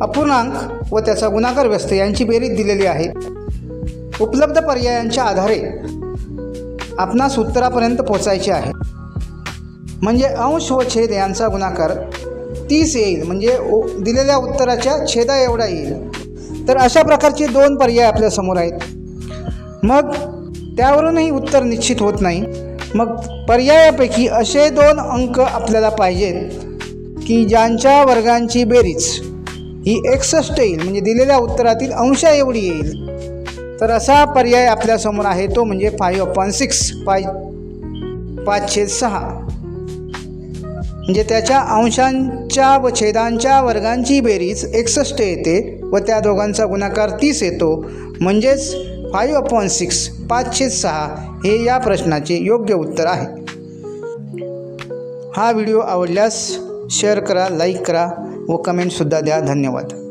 अपूर्णांक व त्याचा गुणाकार व्यस्त यांची बेरीज दिलेली आहे. उपलब्ध पर्यायांच्या आधारे आपणास उत्तरापर्यंत पोचायचे आहे. म्हणजे अंश व छेद यांचा गुणाकार तीस येईल. म्हणजे उ- दिलेल्या उत्तराच्या छेदा एवढा येईल. तर अशा प्रकारचे दोन पर्याय आपल्यासमोर आहेत. मग त्यावरूनही उत्तर निश्चित होत नाही. मग पर्यायापैकी असे दोन अंक आपल्याला पाहिजेत की ज्यांच्या वर्गांची बेरीज ही एकसष्ट येईल म्हणजे दिलेल्या उत्तरातील अंश एवढी येईल. तर असा पर्याय आपल्यासमोर आहे तो म्हणजे फाईव्ह अपॉन सिक्स पाय पाचशे सहा. म्हणजे त्याच्या अंशांच्या व छेदांच्या वर्गांची बेरीज एकसष्ट येते व त्या दोघांचा गुणाकार तीस येतो. म्हणजेच फाईव्ह अपॉन सिक्स पाचशे सहा हे या प्रश्नाचे योग्य उत्तर आहे. हा व्हिडिओ आवडल्यास शेअर करा लाईक करा. व कमेंटसुद्धा द्या. धन्यवाद.